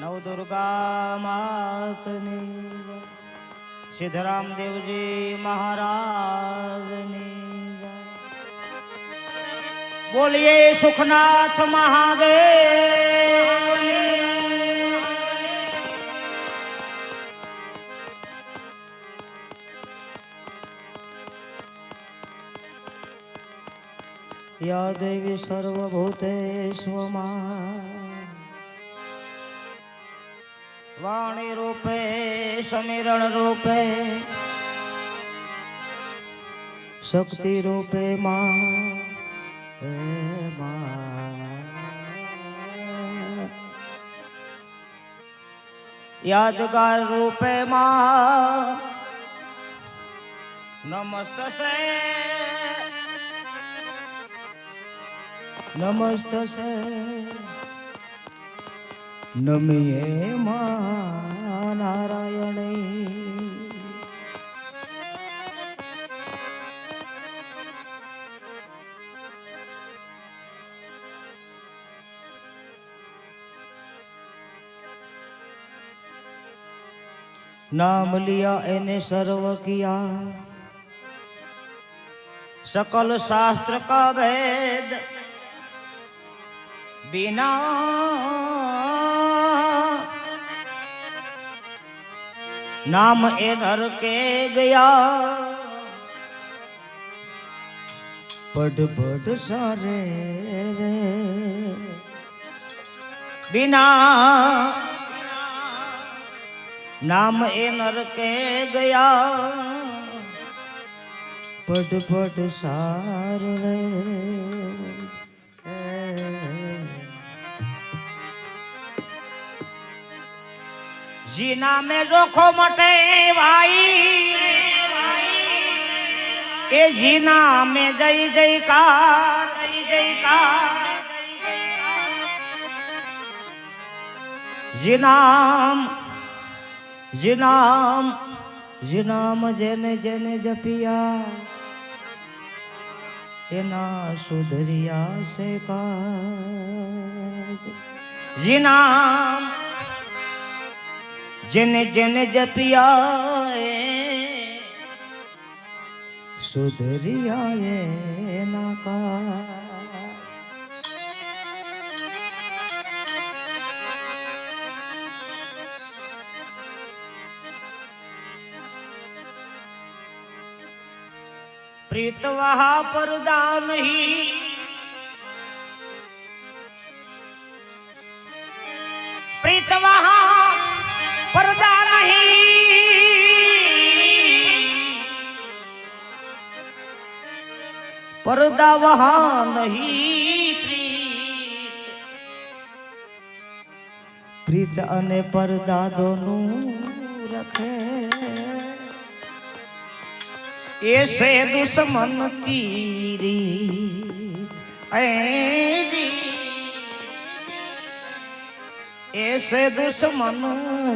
નવદુર્ગા માતની. સિદ્ધરામ દેવજી મહારાજની. બોલીએ સુખનાથ મહાદેવ યા દેવી સર્વભૂતેશ્વમાં વાણી રૂપે સમીરણ રૂપે શક્તિ રૂપે. યાદગાર રૂપે નમસ્તે નમસ્તે नमिए मारायण नाम लिया एने सर्व किया। सकल शास्त्र का वेद बिना નામ એ નરકે ગયા. પડ પડ સારે રે. બિના નામ એ નરકે ગયા. પડ પડ સાર રે. જીના મે જોખો મટે ભાઈ એ જીના મે જય જયકાર. જય જયકાર જીનામ જીનામ જીનામ જેને જેને જપિયા. એના સુધરિયા છે જીનામ जिन जिन जपिया सुधरिया नाका। प्रीत वहा परदा नहीं प्रीत वहा पर्दा नहीं पर्दा वहाँ नहीं, प्रीत। प्रीत अने पर्दा दोनों रखे। ऐसे दुश्मन की री ऐ जी। ऐसे दुश्मन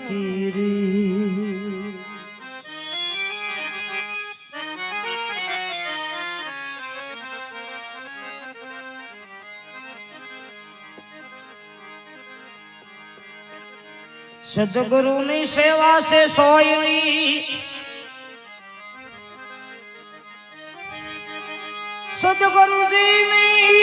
की रीत સદગુરુની સેવા છે સોયની સદગુરુજીની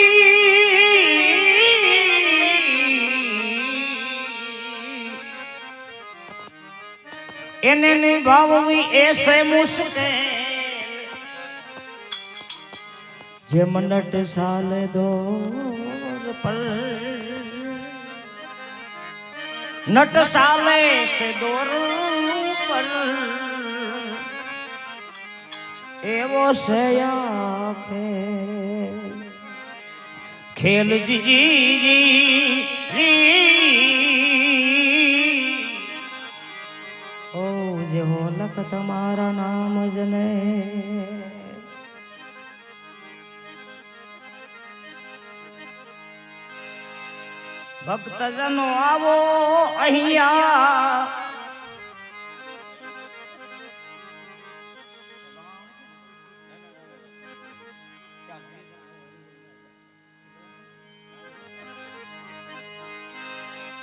એને નિભાવવી એસે મુશ્કેલ જેમ નટ સાલે દોર પર નટ સાલે સે દોર પર એવો છે આ ખેલ ખેલ જીજી ઓ જેવો તમારા નામ જને. ભક્તજનો આવો અહીંયા.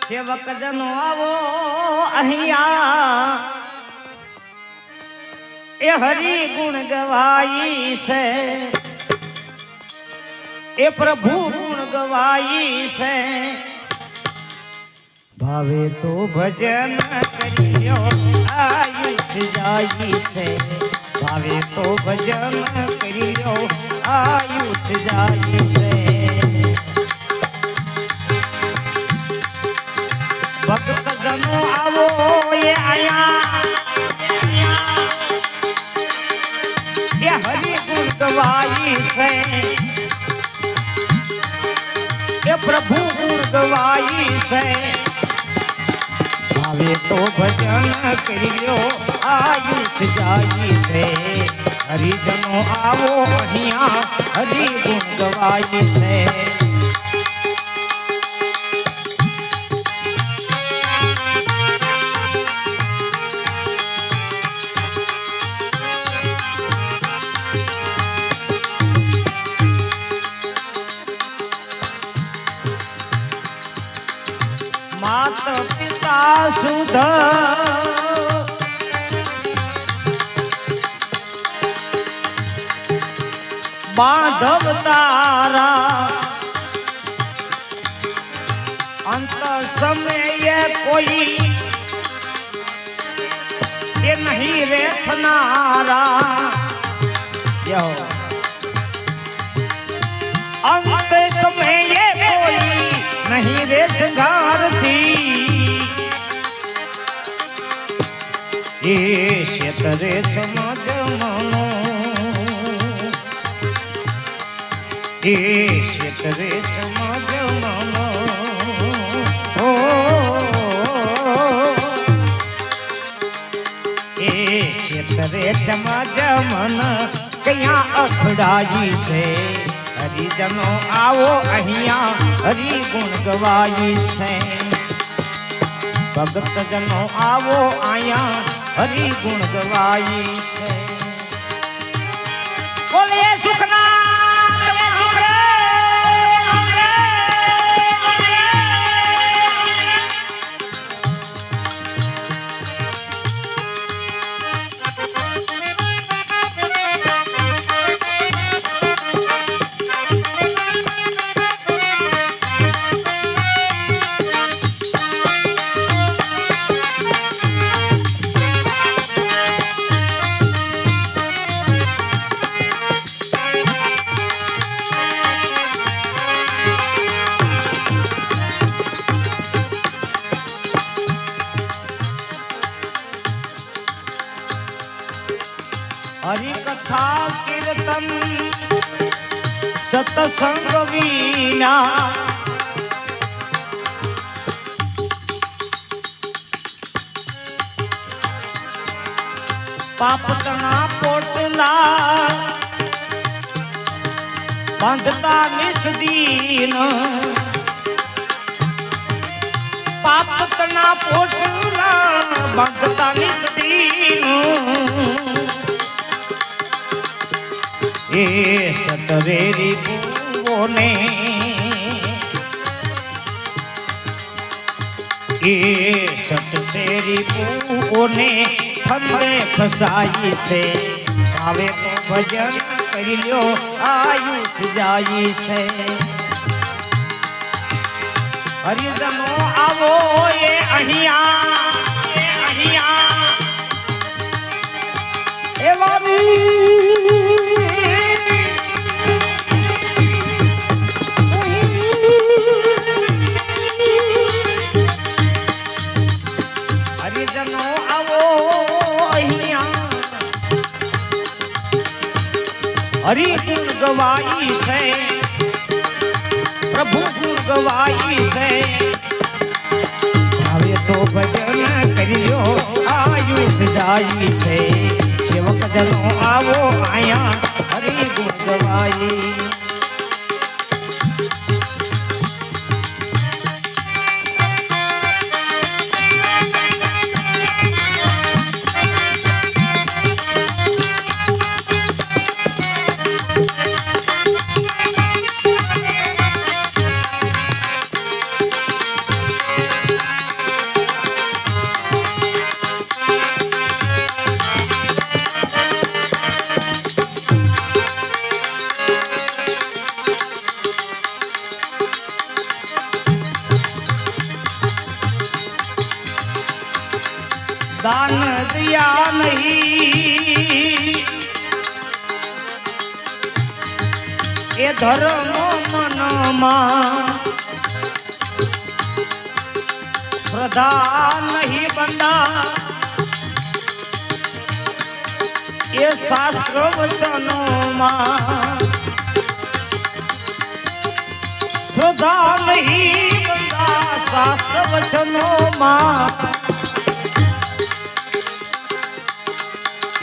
સેવક જનો આવો અહીંયા. એ હરી ગુણ ગવાઈ છે એ પ્રભુ ગુણ ગવાઈ છે ભાવે તો ભજન કર્યો આયુષ જાય છે ભાવે તો ભજન કર્યો આયુષ જાય છે પ્રભુ ગવાઈ છે. હવે તો ભજન કર્યો, આયુષ જાય છે. હરિજનો આવો અહીંયા, હરિ ગુણ ગવાઈ છે. માત પિતા સુધ. બાંધવ તારા. અંત સમયે કોઈ એ નહીં રેથનારા અંત ક્ષેત્રે સમજ મનો એ ક્ષેત્રે સમજ મનો ઓ એ ક્ષેત્રે ચમજ મન કયા અખડાઈ છે? હરિજનો આવો અહીંયા હરિ ગુણ ગવાઈ છે. ભગત જનો આવો અહીંયા હરિ ગુણ ગવાઈ છે. બોલે સતસંગ વિના પાપતના પોટલા બાંધતા નિસદીન પાપતના પોટલા બાંધતા નિસદીન એ સતરેરી કુંવોને એ સતસેરી કુંવોને ફંદે ફસાઈ છે આવે તો ભજન કરી લ્યો આયુષ જાય છે હરિજનો આવો એ અહીંયા એ અહીંયા એવા હરિ ગુણ ગવાઈ છે. પ્રભુ ગુણ ગવાઈ છે. હવે તો ભજન કર્યો, આયુષ જાય છે. સેવક જનો આવો આયા હરિ ગુણ ગવાઈ. ધર્મ મનમાં પ્રધાન નહીં બંદા એ શાસ્ત્ર વચનોમાં શ્રદ્ધા નહીં બંદા શાસ્ત્ર વચનોમાં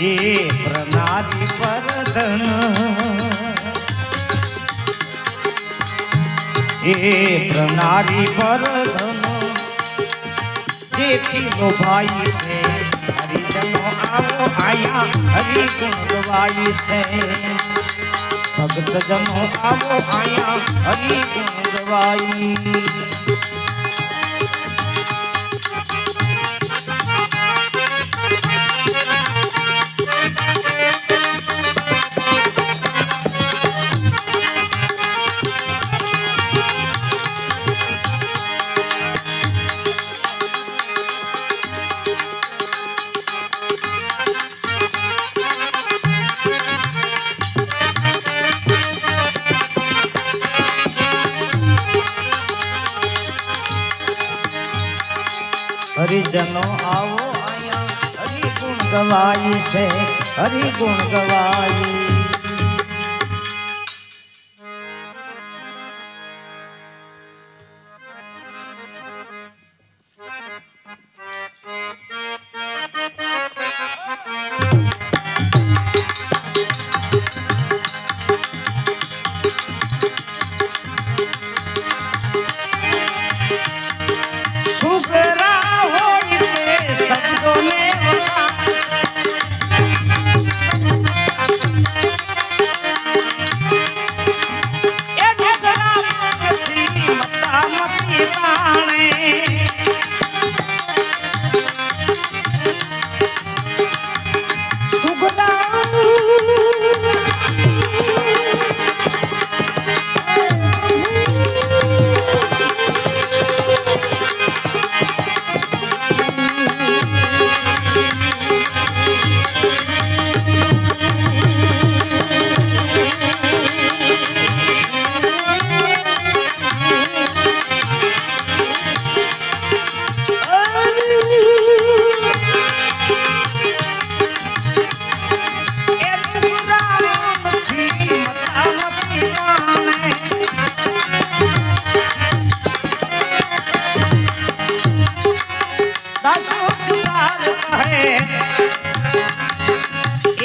એ પ્રણાલી પરધન એ પ્રણાલી પરધન દેખી લો ભાઈ છે હરિજનો આવો આયા હરિ ગુણ ગવાઈ છે ભક્તજનો આવો આયા હરિ ગુણ હરિજનો આવો અહીંયા. હરિગુણ ગવાય છે હરિ ગુણ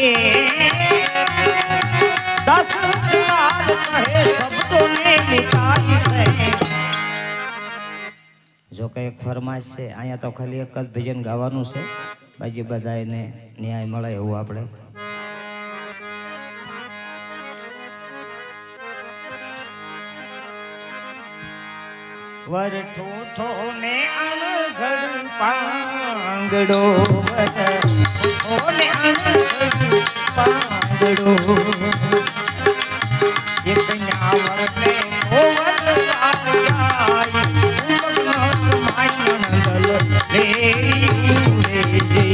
એ દાસો સુધાર કહે શબ્દોને મિટાઈ છે જો કે એક ફરમાશ છે અહીંયા તો ખાલી એક જ ભજન ગાવાનું છે. બાકી બધા એને ન્યાય મળે એવું આપણે. વર ઠોઠો ને પાંગડો પાંગડો. એક ન્યાવર ને ઓવર જાય ઉમગનો માય નંદલ લે રે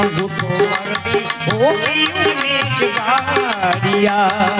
અંગૂઠો વરડી હોવી ને જગાડિયા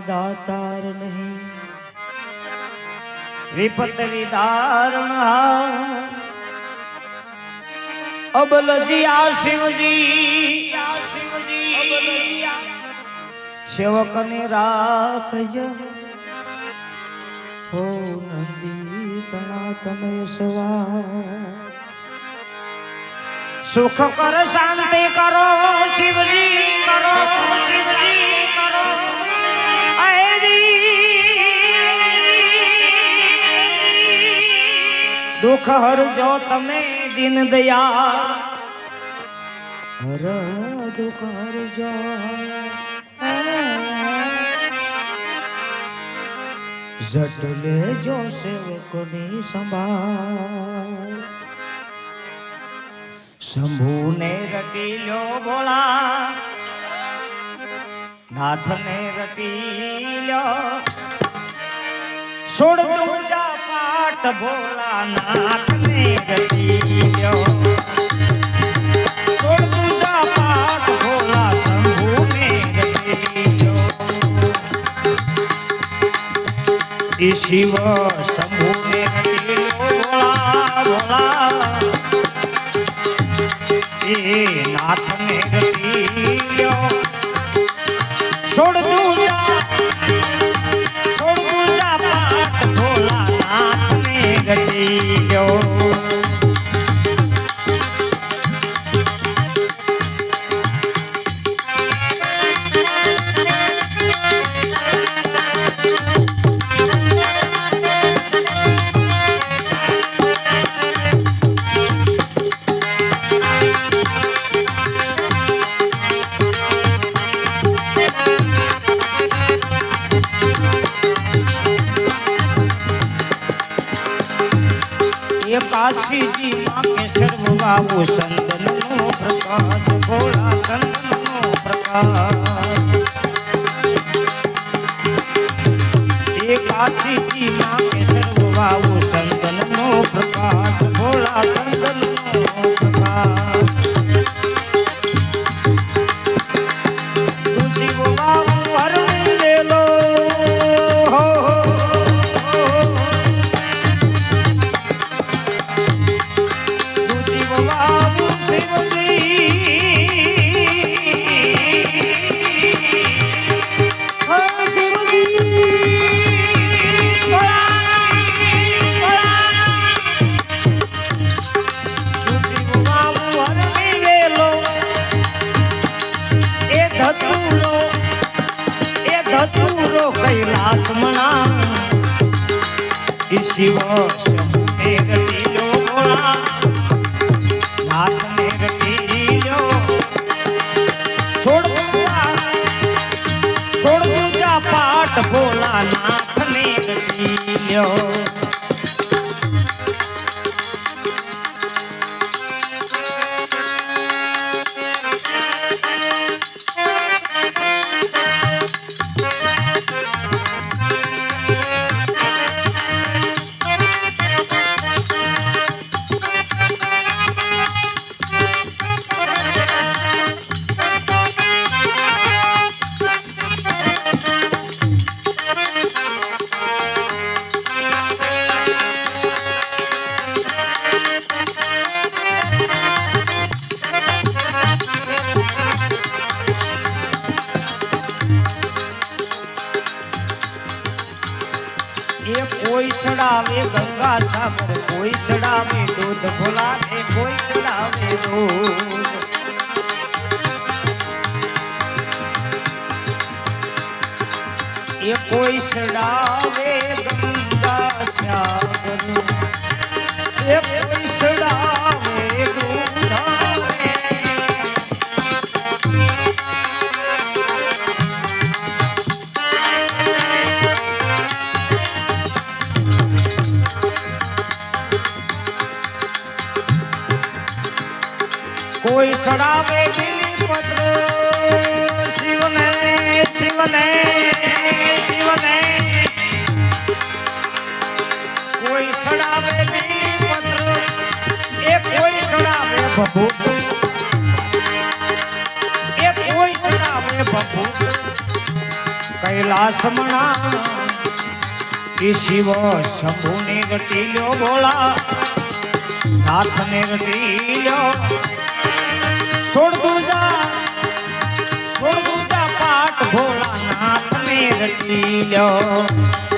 दातार नहीं। विपत विदारण अबल जिया शिव जी शिव कने राख हो नंदी तना तमय सवा सुख कर शांति करो शिवजी। करो शिवजी। દુઃખ હરજો તમે દિન દયા હર દુઃખ હરજો જટ લેજો સેવકોની સંભાળ શંભુને રટી લો ભોળા નાથને રટી લો છોડ પૂજા પાઠ ભોળા નાથને રટી લો છોડ પૂજા પાઠ ભોળા શંભુને એ શિવ શંભુને રટી સડાવે ગંગા સાગર કોઈ ચડાવે દૂધ ભોલાને કોઈ ચડાવે દૂધ. એ કોઈ સડાવે સડાવે લીલી પત્ર શિવને શિવને શિવને કોઈ સડાવે લીલી પત્ર એ કોઈ સડાવે ભભૂત એ કોઈ સડાવે ભભૂત કૈલાસ મણા એ શિવ શંભુને રટીલ્યો બોલા નાથને રટીલ્યો છોડ દૂજા છોડ દૂજા પાઠ ભોળા નાથને રટીલ્યો એ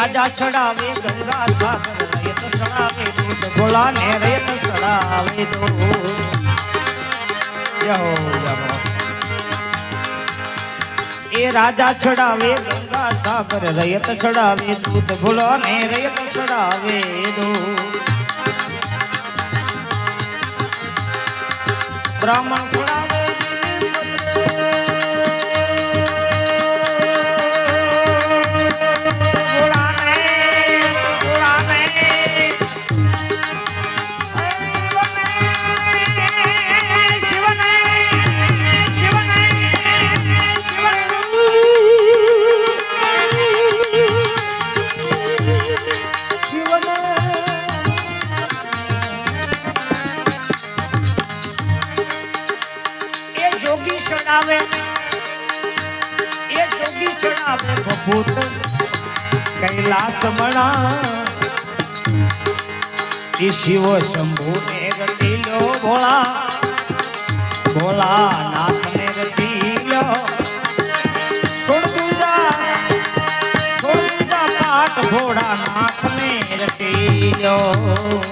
રાજા ચડાવે ગંગા સાગર રયત ચડાવે દૂધ ભોલા ને રયત ચડાવે દૂધ જય હો, જય હો. એ રાજા ચડાવે ગંગા સાગર રયત ચડાવે દૂધ ભૂલો ને રયત ચડાવે દૂધ બ્રાહ્મણ ચડાવે પાઠ ભોળા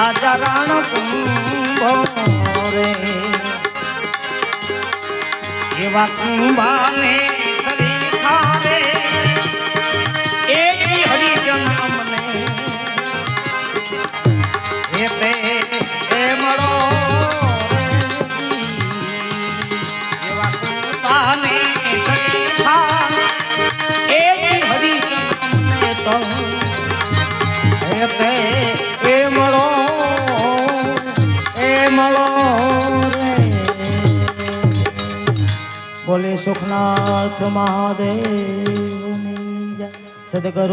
રાજા રાણ કુંભો રે એવા કુંભાને બોલે સુખનાથ મહાદેવ સદગુરુ